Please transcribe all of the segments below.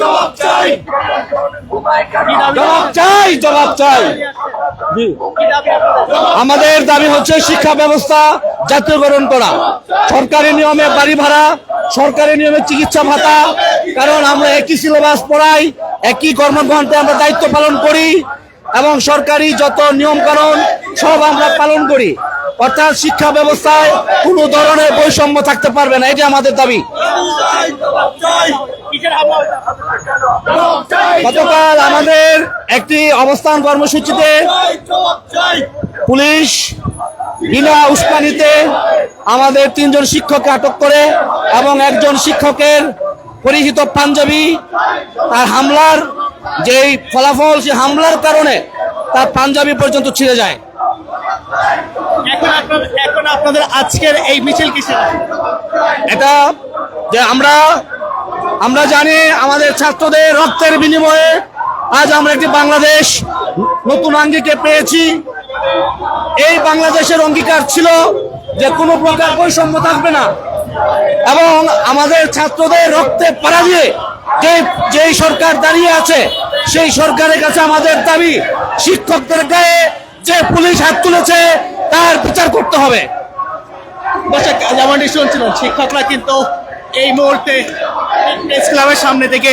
জবাব চাই। জবাব জবাব? আমাদের দাবি হচ্ছে শিক্ষা ব্যবস্থা জাতীয়করণ করা। সরকারি নিয়মে বাড়ি ভাড়া সরকারি নিয়মে চিকিৎসা ভাতা। কারণ আমরা একই সিলেবাস পড়াই একই কর্মগ্রহণতে আমরা দায়িত্ব পালন করি এবং সরকারি যত নিয়ম কানুন সব আমরা পালন করি। অর্থাৎ শিক্ষা ব্যবস্থায় কোনো ধরনের বৈষম্য থাকতে পারবে না এটা আমাদের দাবি? গতকাল আমাদের একটি অবস্থান কর্মসূচিতে পুলিশ বিনা উস্কানিতে আমাদের তিনজন শিক্ষককে আটক করে এবং একজন শিক্ষকের পরিহিত পাঞ্জাবি তার হামলার যেই ফলাফল সে হামলার কারণে তার পাঞ্জাবি পর্যন্ত ছিঁড়ে যায়। এখন আপনাদের এখন আপনাদের আজকের এই মিছিল কিসের? এটা যে আমরা আমরা জানি আমাদের ছাত্রদের রক্তের বিনিময়ে আজ আমরা একটি বাংলাদেশ নতুন আঙ্গিকে পেয়েছি। এই বাংলাদেশের অঙ্গীকার ছিল যে কোনো প্রকার বৈষম্য থাকবে না। এবং আমাদের ছাত্রদের রক্তে পাড়া দিয়ে যে, যেই সরকার দাঁড়িয়ে আছে, সেই সরকারের কাছে আমাদের দাবি, শিক্ষকদের গায়ে যে পুলিশ হাত তুলেছে, তার বিচার করতে হবে। শিক্ষকরা কিন্তু এই মুহূর্তে প্রেস ক্লাবের সামনে থেকে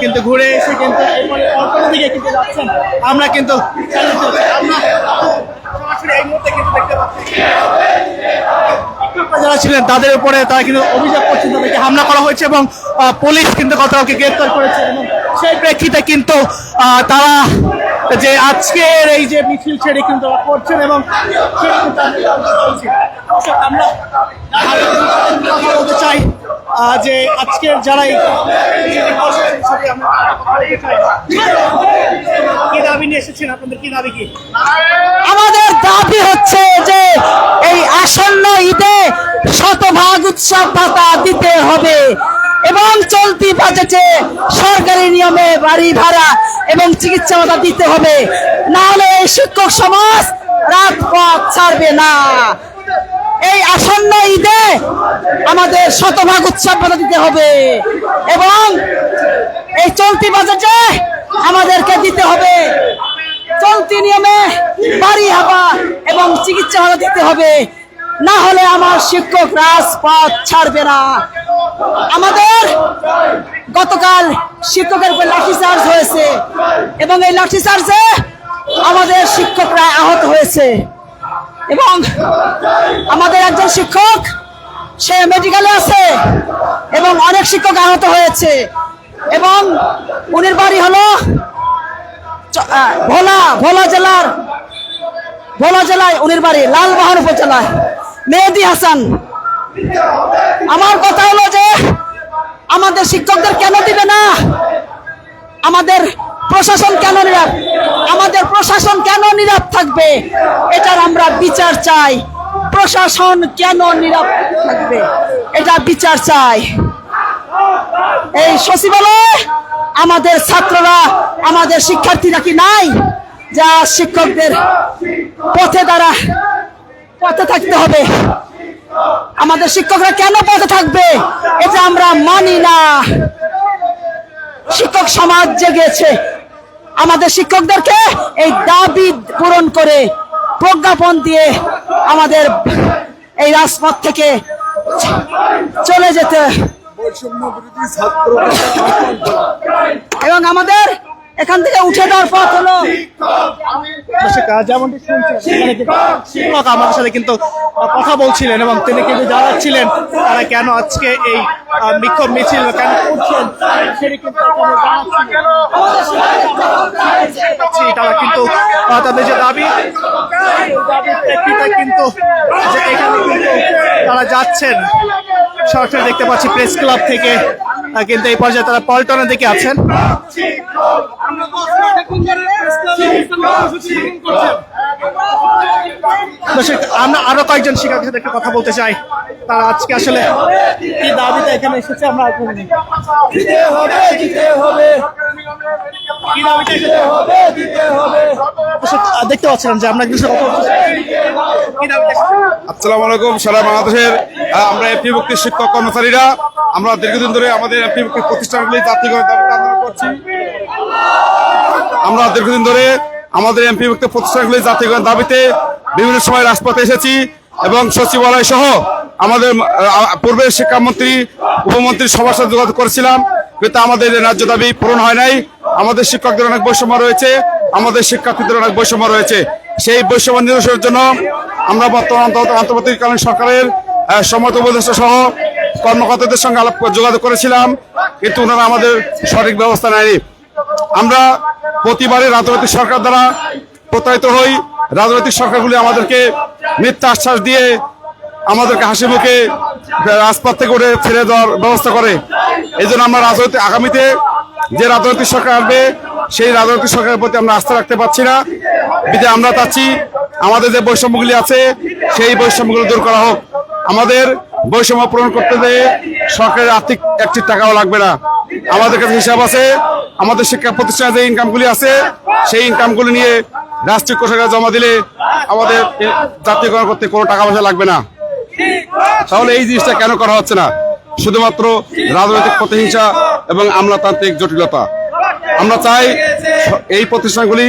কিন্তু ঘুরে এসে কিন্তু দিকে কিন্তু যাচ্ছেন। আমরা কিন্তু যারা ছিলেন তাদের উপরে তারা কিন্তু অভিযোগ করছেন তাদেরকে হামলা করা হয়েছে এবং পুলিশ কিন্তু গতকালকে গ্রেপ্তার করেছে এবং সেই প্রেক্ষিতে কিন্তু তারা যে আজকের এই যে মিছিল সেটি কিন্তু করছেন এবং চাই যে আজকের যারা এই কর্মসূচির সাথে আমরা কথা বলতে চাই। কি দাবি নিয়ে এসেছেন আপনাদের কি দাবি কি আমাদের দাবি হচ্ছে যে এই আসন্ন ঈদে শতভাগ উৎসব ভাতা দিতে হবে এবং চলতি বাজেটে সরকারি নিয়মে বাড়ি ভাড়া এবং চিকিৎসা ভাতা দিতে হবে। না হলে এই শিক্ষক সমাজ রাত পথ ছাড়বে না। এই আসন্ন ঈদে আমাদের শতভাগ উৎসব ভাতা দিতে হবে এবং এই চলতি বাজেটে আমাদেরকে দিতে হবে চলতি নিয়মে বাড়ি হবা এবং চিকিৎসা ভাতা দিতে হবে। না হলে আমার শিক্ষক রাজপথ ছাড়বে না। আমাদের গতকাল শিক্ষকের উপর লাঠিচার্জ হয়েছে এবং এই লাঠিচার্জে আমাদের শিক্ষকরা আহত হয়েছে এবং আমাদের একজন শিক্ষক, সে মেডিকেলে আছে এবং অনেক শিক্ষক আহত হয়েছে এবং উনির বাড়ি হলো ভোলা ভোলা জেলার, ভোলা জেলায় উনির বাড়ি লালবাহার উপজেলায়। মেহেদি হাসান, আমার কথা হলো যে আমাদের শিক্ষকদের কেন দিবে না? আমাদের প্রশাসন কেন নিরাপ? আমাদের প্রশাসন কেন নীরব থাকবে? এটার আমরা বিচার চাই। প্রশাসন কেন নীরব থাকবে? এটা বিচার চাই। এই সচিবালয়ে আমাদের ছাত্ররা, আমাদের শিক্ষার্থীরা কি নাই? যা শিক্ষকদের পথে দ্বারা পথে থাকতে হবে। আমাদের শিক্ষকরা কেন পথে থাকবে? এটা আমরা মানি না। শিক্ষক সমাজ জেগেছে। আমাদের শিক্ষকদেরকে এই দাবি পূরণ করে, প্রজ্ঞাপন দিয়ে আমাদের এই রাজপথ থেকে চলে যেতে। এবং আমাদের এখান থেকে উঠে দেওয়ার পথ হলো। কিন্তু শিক্ষক আমাদের সাথে কিন্তু কথা বলছিলেন এবং তিনি কিন্তু জানাচ্ছিলেন তারা কেন আজকে এই বিক্ষোভ মিছিল কেন করছেন তারা কিন্তু তাদের যে দাবি কিন্তু এখানে কিন্তু তারা যাচ্ছেন, সরাসরি দেখতে পাচ্ছি প্রেস ক্লাব থেকে কিন্তু এই পর্যায়ে তারা পল্টনের দিকে আছেন। আমরা আরও কয়েকজন শিক্ষকের সাথে একটু কথা বলতে চাই। তারা আজকে আসলে কি দাবিতে এখানে এসেছে আমরা দিতে হবে দিতে হবে। কি দাবিতে এসেছে? হবে দিতে হবে। দর্শক, আহ, দেখতে পাচ্ছিলাম যে আমরা একটু কথা বলছি কি দাবিতে এসেছে? আসসালামু আলাইকুম সারা বাংলাদেশের আহ, আমরা এমপি মুক্তির শিক্ষক কর্মচারীরা আমরা দীর্ঘদিন ধরে আমাদের এমপি মুক্তির প্রতিষ্ঠানগুলি জাতীয়করণ দাবিতে আন্দোলন করছি। আমরা দীর্ঘদিন ধরে আমাদের এমপি মুক্ত প্রতিষ্ঠানগুলি জাতীয়করণ দাবিতে বিভিন্ন সময় রাজপথে এসেছি এবং সচিবালয় সহ আমাদের পূর্বের শিক্ষামন্ত্রী, উপমন্ত্রী সবার সাথে যোগাযোগ করেছিলাম, কিন্তু আমাদের ন্যায্য দাবি পূরণ হয় নাই। আমাদের শিক্ষকদের অনেক বৈষম্য রয়েছে, আমাদের শিক্ষার্থীদের অনেক বৈষম্য রয়েছে। সেই বৈষম্য নিরসনের জন্য আমরা বর্তমান অন্ত- অন্তর্বর্তীকালীন সরকারের সম্মত উপদেষ্টা সহ কর্মকর্তাদের সঙ্গে আলাপ যোগাযোগ করেছিলাম, কিন্তু ওনারা আমাদের সঠিক ব্যবস্থা নেয়নি। আমরা প্রতিবারে রাজনৈতিক সরকার দ্বারা প্রতারিত হই। রাজনৈতিক সরকারগুলি আমাদেরকে মিথ্যা আশ্বাস দিয়ে আমাদেরকে হাসি মুখে রাজপথ থেকে উঠে ফিরে দেওয়ার ব্যবস্থা করে। এই জন্য আমরা রাজনৈতিক আগামীতে যে রাজনৈতিক সরকার আসবে, সেই রাজনৈতিক সরকারের প্রতি আমরা আস্থা রাখতে পারছি না। বিধে আমরা চাচ্ছি, আমাদের যে বৈষম্যগুলি আছে, সেই বৈষম্যগুলো দূর করা হোক। আমাদের বৈষম্য পূরণ করতে গিয়ে সরকারের আর্থিক একটি টাকাও লাগবে না। আমাদের কাছে হিসাব আছে, আমাদের শিক্ষা প্রতিষ্ঠানে যে ইনকামগুলি আছে, সেই ইনকামগুলি নিয়ে রাষ্ট্রীয় কোষাগারে জমা দিলে আমাদের জাতীয়করণ করতে কোনো টাকা পয়সা লাগবে না। তাহলে এই জিনিসটা কেন করা হচ্ছে না? শুধুমাত্র রাজনৈতিক প্রতিহিংসা এবং আমলাতান্ত্রিক জটিলতা। আমরা চাই এই প্রতিষ্ঠানগুলি,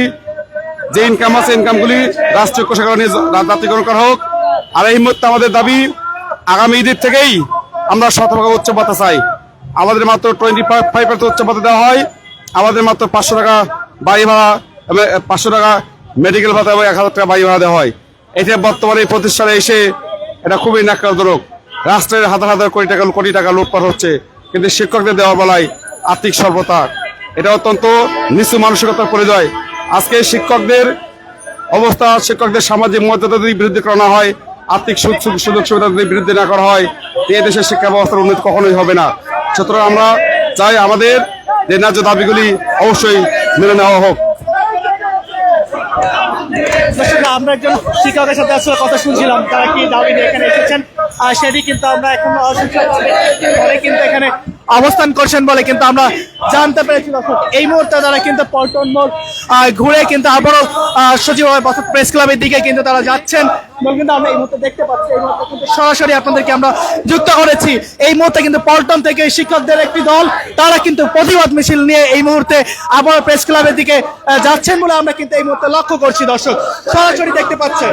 যে ইনকাম আছে ইনকামগুলি রাষ্ট্রীয় কোষাগারে জাতীয়করণ করা হোক। আর এই মুহূর্তে আমাদের দাবি, আগামী ঈদের থেকেই আমরা শতভাগ উচ্চ ভাতা চাই। আমাদের মাত্র টোয়েন্টি ফাইভ ফাইভ উচ্চ ভাতা দেওয়া হয়। আমাদের মাত্র পাঁচশো টাকা বাড়ি ভাড়া পাঁচশো টাকা মেডিকেল ভাতা এবং এক হাজার টাকা বাড়ি ভাড়া দেওয়া হয়। এটা বর্তমানে এই প্রতিষ্ঠানে এসে এটা খুবই ন্যাক্কারজনক। রাষ্ট্রের হাজার হাজার কোটি টাকা কোটি টাকা লুটপাট হচ্ছে, কিন্তু শিক্ষকদের দেওয়ার বেলায় আর্থিক সর্বতা। এটা অত্যন্ত নিচু মানসিকতার পরিচয়। আজকে শিক্ষকদের অবস্থা, শিক্ষকদের সামাজিক মর্যাদা যদি বিরুদ্ধে করা হয়, আর্থিক সুযোগ সুবিধা যদি বিরুদ্ধে না করা হয় এই দেশের শিক্ষা ব্যবস্থার উন্নতি কখনোই হবে না। সুতরাং আমরা চাই আমাদের যে ন্যায্য দাবিগুলি অবশ্যই মেনে নেওয়া হোক। আমরা একজন শিক্ষকের সাথে আসলে কথা শুনছিলাম, তারা কি দাবি নিয়ে এখানে এসেছেন? সেটি কিন্তু আমরা এখন শিক্ষকরা কিন্তু এখানে অবস্থান করছেন বলে কিন্তু আমরা জানতে পেরেছি, দর্শক। এই মুহূর্তে তারা কিন্তু পল্টন মোড় ঘুরে কিন্তু আবারও সচিবালয় অর্থাৎ প্রেস ক্লাবের দিকে কিন্তু তারা যাচ্ছেন। কিন্তু আমরা এই মুহূর্তে দেখতে পাচ্ছি, এই মুহূর্তে কিন্তু সরাসরি আপনাদেরকে আমরা যুক্ত করেছি। এই মুহূর্তে কিন্তু পল্টন থেকে শিক্ষকদের একটি দল, তারা কিন্তু প্রতিবাদ মিছিল নিয়ে এই মুহূর্তে আবার প্রেস ক্লাবের দিকে যাচ্ছেন বলে আমরা কিন্তু এই মুহূর্তে লক্ষ্য করছি, দর্শক। সরাসরি দেখতে পাচ্ছেন।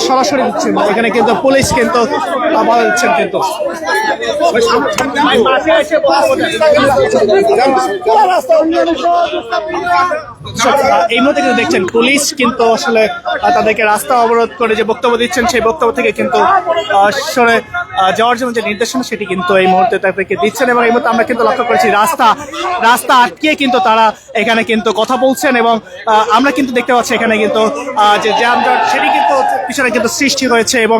সরাসরি দিচ্ছেন এখানে কিন্তু পুলিশ কিন্তু দিচ্ছেন কিন্তু এই মুহূর্তে কিন্তু দেখছেন পুলিশ কিন্তু আসলে তাদেরকে রাস্তা অবরোধ করে যে বক্তব্য দিচ্ছেন সেই বক্তব্য থেকে কিন্তু আহ, সরে যাওয়ার জন্য যে নির্দেশনা সেটি কিন্তু এই মুহূর্তে তাদেরকে দিচ্ছেন এবং এই মুহূর্তে আমরা কিন্তু লক্ষ্য করেছি রাস্তা রাস্তা আটকিয়ে কিন্তু তারা এখানে কিন্তু কথা বলছেন এবং আমরা কিন্তু দেখতে পাচ্ছি এখানে কিন্তু যে যানজট, সেটি কিন্তু পিছনে কিন্তু সৃষ্টি হয়েছে এবং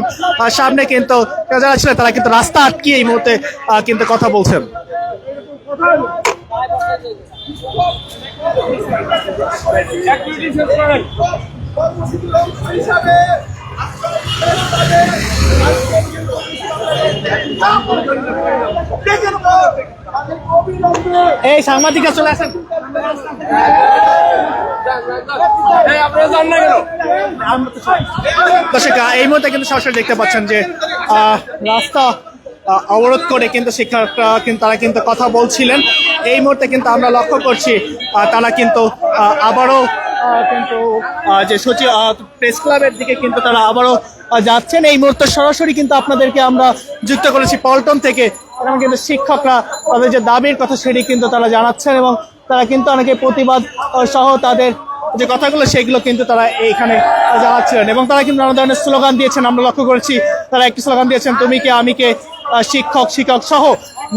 সামনে কিন্তু যারা ছিলেন তারা কিন্তু রাস্তা আটকে এই মুহূর্তে কিন্তু কথা বলছেন। এই সাংবাদিকরা চলে আসেন। দর্শক এই মুহূর্তে কিন্তু সরাসরি দেখতে পাচ্ছেন যে আহ, রাস্তা অবরোধ করে কিন্তু শিক্ষকরা কিন্তু তারা কিন্তু কথা বলছিলেন। এই মুহূর্তে কিন্তু আমরা লক্ষ্য করছি তারা কিন্তু আবারও কিন্তু যে সচিব প্রেস ক্লাবের দিকে কিন্তু তারা আবারও যাচ্ছেন। এই মুহূর্তে সরাসরি কিন্তু আপনাদেরকে আমরা যুক্ত করেছি পল্টন থেকে। এবং কিন্তু শিক্ষকরা তাদের যে দাবির কথা সেটি কিন্তু তারা জানাচ্ছেন এবং তারা কিন্তু অনেকে প্রতিবাদ সহ তাদের যে কথাগুলো সেগুলো কিন্তু তারা এইখানে জানাচ্ছিলেন। এবং তারা কিন্তু নানা ধরনের স্লোগান দিয়েছেন। আমরা লক্ষ্য করেছি, তারা একটি স্লোগান দিয়েছেন, তুমি কে, আমি কে? শিক্ষক শিক্ষক সহ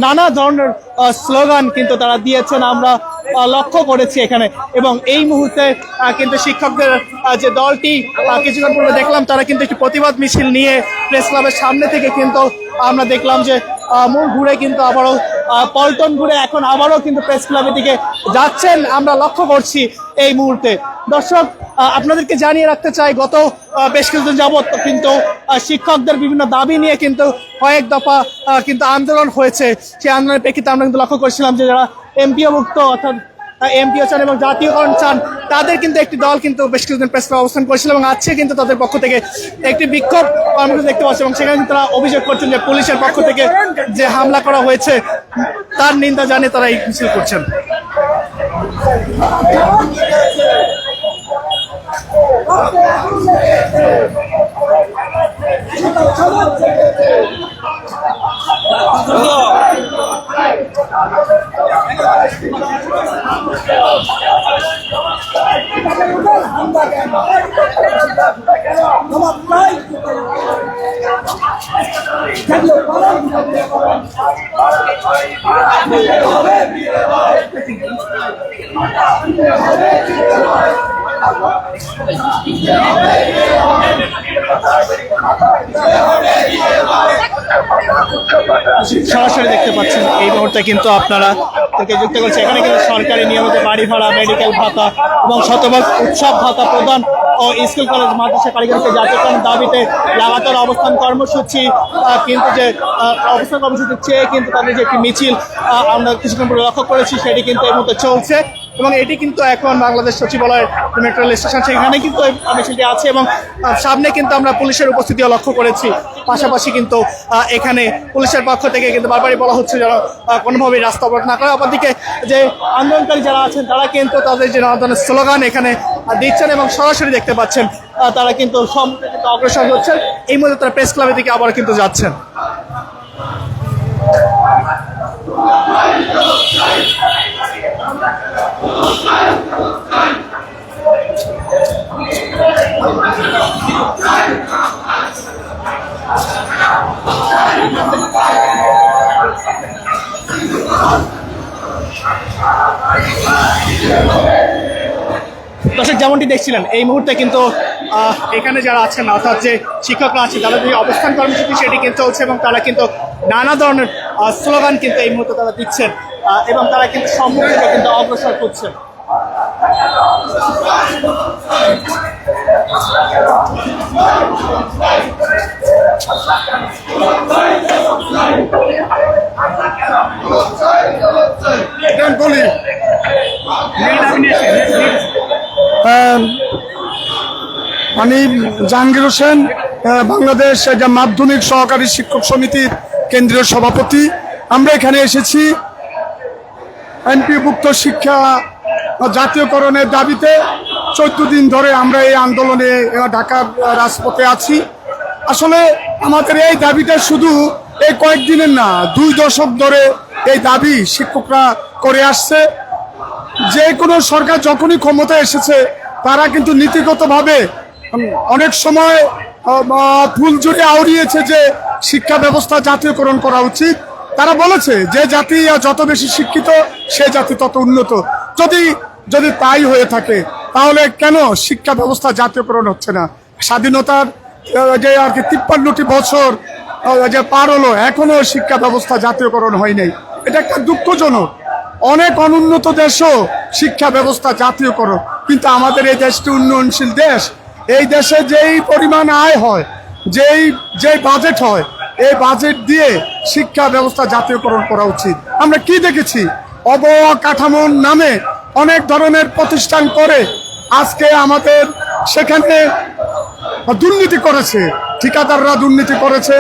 নানা ধরনের স্লোগান কিন্তু তারা দিয়েছেন, আমরা লক্ষ্য করেছি এখানে। এবং এই মুহূর্তে কিন্তু শিক্ষকদের যে দলটি কিছুক্ষণ পূর্বে দেখলাম তারা কিন্তু একটি প্রতিবাদ মিছিল নিয়ে প্রেস ক্লাবের সামনে থেকে কিন্তু আমরা দেখলাম যে মুখ ঘুরে কিন্তু আবারও পল্টন ঘুরে এখন আবারও কিন্তু প্রেস ক্লাবের দিকে যাচ্ছেন। আমরা লক্ষ্য করছি এই মুহূর্তে। দর্শক আপনাদেরকে জানিয়ে রাখতে চাই, গত বেশ কিছুদিন যাবৎ কিন্তু শিক্ষকদের বিভিন্ন দাবি নিয়ে কিন্তু কয়েক দফা কিন্তু আন্দোলন হয়েছে। সেই আন্দোলনের প্রেক্ষিতে আমরা কিন্তু লক্ষ্য করছিলাম যে যারা এমপিওভুক্ত অর্থাৎ এমপিও চান এবং জাতীয়করণ চান, তাদের কিন্তু একটি দল কিন্তু বেশ কিছুদিন প্রেস অবস্থান করেছিল এবং আজকে কিন্তু তাদের পক্ষ থেকে একটি বিক্ষোভ আমরা দেখতে পাচ্ছি এবং সেখানে তারা অভিযোগ করছেন যে পুলিশের পক্ষ থেকে যে হামলা করা হয়েছে, তার নিন্দা জানিয়ে তারা এই মিছিল করছেন। হবে সরাসরি দেখতে পাচ্ছেন, এই মুহূর্তে কিন্তু আপনারা থেকে যুক্ত করছে। এখানে কিন্তু সরকারি নিয়মিত বাড়ি ভাড়া মেডিকেল ভাতা এবং শতভাগ উৎসব ভাতা প্রদান ও স্কুল, কলেজ, মাদ্রাসা কারিগরকে জাতীয়করণ দাবিতে লাগাতার অবস্থান কর্মসূচি কিন্তু যে অবস্থান কর্মসূচি চেয়ে কিন্তু তাদের যে একটি মিছিল আমরা কিছুক্ষণ পরে লক্ষ্য করেছি, সেটি কিন্তু এই মুহূর্তে চলছে। এবং এটি কিন্তু এখন বাংলাদেশ সচিবালয়ের মেট্রো রেল স্টেশন সেখানে কিন্তু মিছিলটি আছে এবং সামনে কিন্তু আমরা পুলিশের উপস্থিতিও লক্ষ্য করেছি। পাশাপাশি কিন্তু এখানে পুলিশের পক্ষ থেকে কিন্তু বারবারই বলা হচ্ছে যেন কোনোভাবেই রাস্তা অবরোধ না করে। অপরদিকে যে আন্দোলনকারী যারা আছেন, তারা কিন্তু তাদের যে নানা ধরনের স্লোগান এখানে দিচ্ছেন এবং সরাসরি দেখতে পাচ্ছেন তারা কিন্তু অগ্রসর হচ্ছেন। এই মুহূর্তে তারা প্রেস ক্লাবের দিকে আবার কিন্তু যাচ্ছেন। দর্শক, যেমনটি দেখছিলেন, এই মুহূর্তে কিন্তু এখানে যারা আছেন, অর্থাৎ যে শিক্ষকরা আছে, তাদের যে অবস্থান কর্মসূচি, সেটি কিন্তু চলছে এবং তারা কিন্তু নানা ধরনের স্লোগান কিন্তু এই মুহূর্তে তারা দিচ্ছেন। এবং তারা কিন্তু সম্মুখে কিন্তু অগ্রসর করছে আমি জাহাঙ্গীর হোসেন বাংলাদেশ মাধ্যমিক সহকারী শিক্ষক সমিতির কেন্দ্রীয় সভাপতি। আমরা এখানে এসেছি এমপিভুক্ত শিক্ষা জাতীয়করণের দাবিতে চোদ্দ দিন ধরে আমরা এই আন্দোলনে ঢাকার রাজপথে আছি। আসলে আমাদের এই দাবিটা শুধু এই কয়েকদিনের না, দুই দশক ধরে এই দাবি শিক্ষকরা করে আসছে। যে কোনো সরকার যখনই ক্ষমতা এসেছে, তারা কিন্তু নীতিগতভাবে অনেক সময় ফুলঝুরি আউড়িয়েছে যে শিক্ষা ব্যবস্থা জাতীয়করণ করা উচিত। তারা বলেছে যে জাতি যত বেশি শিক্ষিত, সে জাতি তত উন্নত। যদি যদি তাই হয়ে থাকে, তাহলে কেন শিক্ষা ব্যবস্থা জাতীয়করণ হচ্ছে না? স্বাধীনতার যে আর কি তিপ্পান্নটি বছর যে পার হলো, এখনও শিক্ষা ব্যবস্থা জাতীয়করণ হয় নাই। এটা একটা দুঃখজনক। অনেক অনুন্নত দেশও শিক্ষা ব্যবস্থা জাতীয়করণ, কিন্তু আমাদের এই দেশটি উন্নয়নশীল দেশ। এই দেশে যেই পরিমাণ আয় হয়, যেই যেই বাজেট হয় এই বাজেট দিয়ে শিক্ষা ব্যবস্থা জাতীয়করণ করা উচিত। আমরা কি দেখেছি? অবকাঠামোর নামে অনেক ধরনের প্রতিষ্ঠান করে আজকে আমাদের সেখানে দুর্নীতি করেছে। ঠিকাদাররা দুর্নীতি করেছে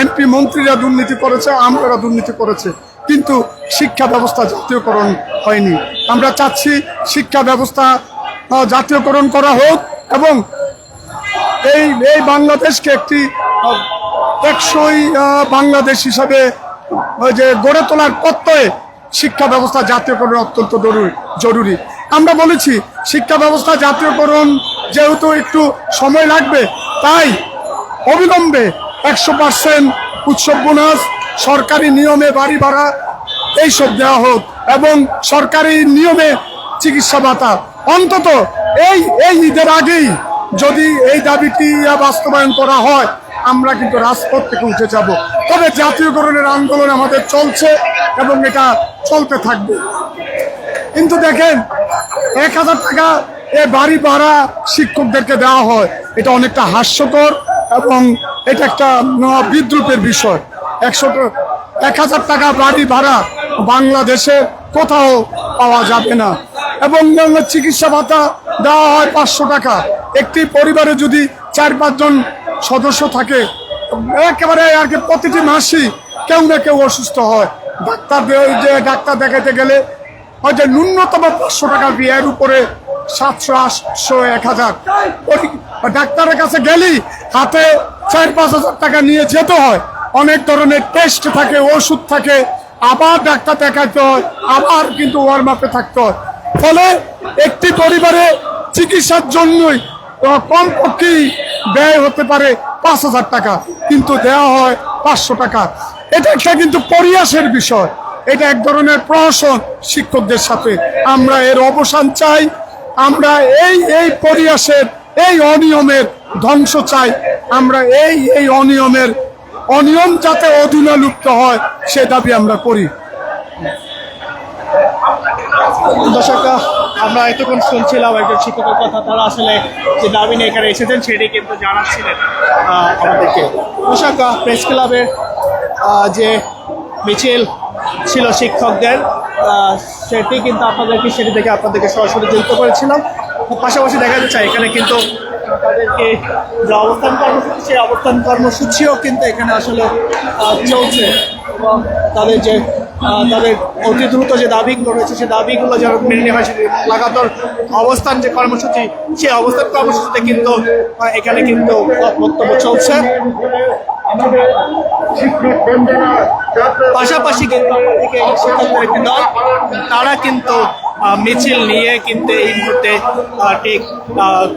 এমপি মন্ত্রীরা দুর্নীতি করেছে আমরা দুর্নীতি করেছে। কিন্তু শিক্ষা ব্যবস্থা জাতীয়করণ হয়নি। আমরা চাচ্ছি শিক্ষা ব্যবস্থা জাতীয়করণ করা হোক এবং এই এই বাংলাদেশকে একটি টেকসই বাংলাদেশ হিসাবে ওই যে গড়ে তোলার প্রত্যয়ে শিক্ষা ব্যবস্থা জাতীয়করণ অত্যন্ত জরুরি জরুরি। আমরা বলেছি, শিক্ষা ব্যবস্থা জাতীয়করণ যেহেতু একটু সময় লাগবে, তাই অবিলম্বে একশো পার্সেন্ট উৎসব বোনাস, সরকারি নিয়মে বাড়ি ভাড়া, এইসব দেওয়া হোক এবং সরকারি নিয়মে চিকিৎসা ভাতা। অন্তত এই এই ঈদের আগেই যদি এই দাবিটি বাস্তবায়ন করা হয় আমরা কিন্তু রাজপথ থেকে উঠে যাব। তবে জাতীয়করণের আন্দোলন আমাদের চলছে এবং এটা চলতে থাকবে। কিন্তু দেখেন, এক হাজার টাকা এ বাড়ি ভাড়া শিক্ষকদেরকে দেওয়া হয়। এটা অনেকটা হাস্যকর এবং এটা একটা বিদ্রুপের বিষয়। একশো এক হাজার টাকা বাড়ি ভাড়া বাংলাদেশে কোথাও পাওয়া যাবে না। এবং চিকিৎসা ভাতা দেওয়া হয় পাঁচশো টাকা। একটি পরিবারে যদি চার পাঁচজন সদস্য থাকে, একেবারে আর কি প্রতিটি মাসই কেউ না কেউ অসুস্থ হয়। ডাক্তার যে ডাক্তার দেখাতে গেলে হয়তো ন্যূনতম পাঁচশো টাকা বিয়ের উপরে সাতশো, আটশো, এক হাজার। ওই ডাক্তারের কাছে গেলি হাতে চার, পাঁচ হাজার টাকা নিয়ে যেতে হয়। অনেক ধরনের টেস্ট থাকে, ওষুধ থাকে, আবার ডাক্তার দেখাতে হয়, আবার কিন্তু ওয়ার্ম আপে থাকতে হয়। ফলে একটি পরিবারে চিকিৎসার জন্যই কমপক্ষেই ব্যয় হতে পারে পাঁচ হাজার টাকা, কিন্তু দেওয়া হয় পাঁচশো টাকা। এটা একটা কিন্তু পরিয়াসের বিষয়। এটা এক ধরনের প্রহসন শিক্ষকদের সাথে। আমরা এর অবসান চাই। আমরা এই এই পরিয়াসের এই অনিয়মের ধ্বংস চাই। আমরা এই এই অনিয়মের, অনিয়ম যাতে অধীনে লুপ্ত হয়, সে দাবি আমরা করি। দর্শক আমরা এতক্ষণ শুনছিলাম একজন শিক্ষকের কথা, তারা আসলে যে দাবি নিয়ে এখানে এসেছেন সেটি কিন্তু জানাচ্ছিলেন। আমাদেরকে। দর্শক প্রেস ক্লাবের যে মিছিল ছিল শিক্ষকদের সেটি কিন্তু আপনাদেরকে, সেটি থেকে আপনাদেরকে সরাসরি যুক্ত করেছিলাম। পাশাপাশি দেখা যাচ্ছে, এখানে কিন্তু তাদেরকে যে অবস্থান কর্মসূচি, সেই অবস্থান কর্মসূচিও কিন্তু এখানে আসলে চলছে। এবং তাদের যে তাদের অতি দ্রুত যে দাবিগুলো রয়েছে, সে দাবিগুলো যেন মেনে নেওয়া হয় সেটি লাগাতার অবস্থান যে কর্মসূচি সেই অবস্থান কর্মসূচিতে কিন্তু এখানে কিন্তু বক্তব্য চলছে। পাশাপাশি কিন্তু শিক্ষকদের একটি দল, তারা কিন্তু মিছিল নিয়ে কিন্তু এই মুহূর্তে ঠিক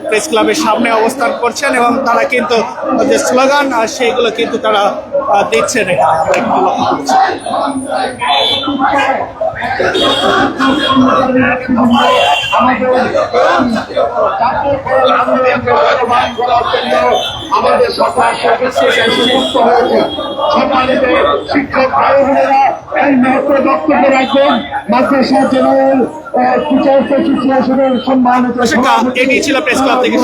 প্রেস ক্লাবের সামনে অবস্থান করছেন এবং তারা কিন্তু যে স্লোগান সেইগুলো কিন্তু তারা দিচ্ছেন। আমাদের সরকার সম্মানিত শিক্ষক ভাই বোনেরা মুহূর্তে বক্তব্য রাখবেন মাদ্রাসা জেনারেল টিচার্স অ্যাসোসিয়েশনের সম্মানিত এটি ছিল প্রেস ক্লাব থেকে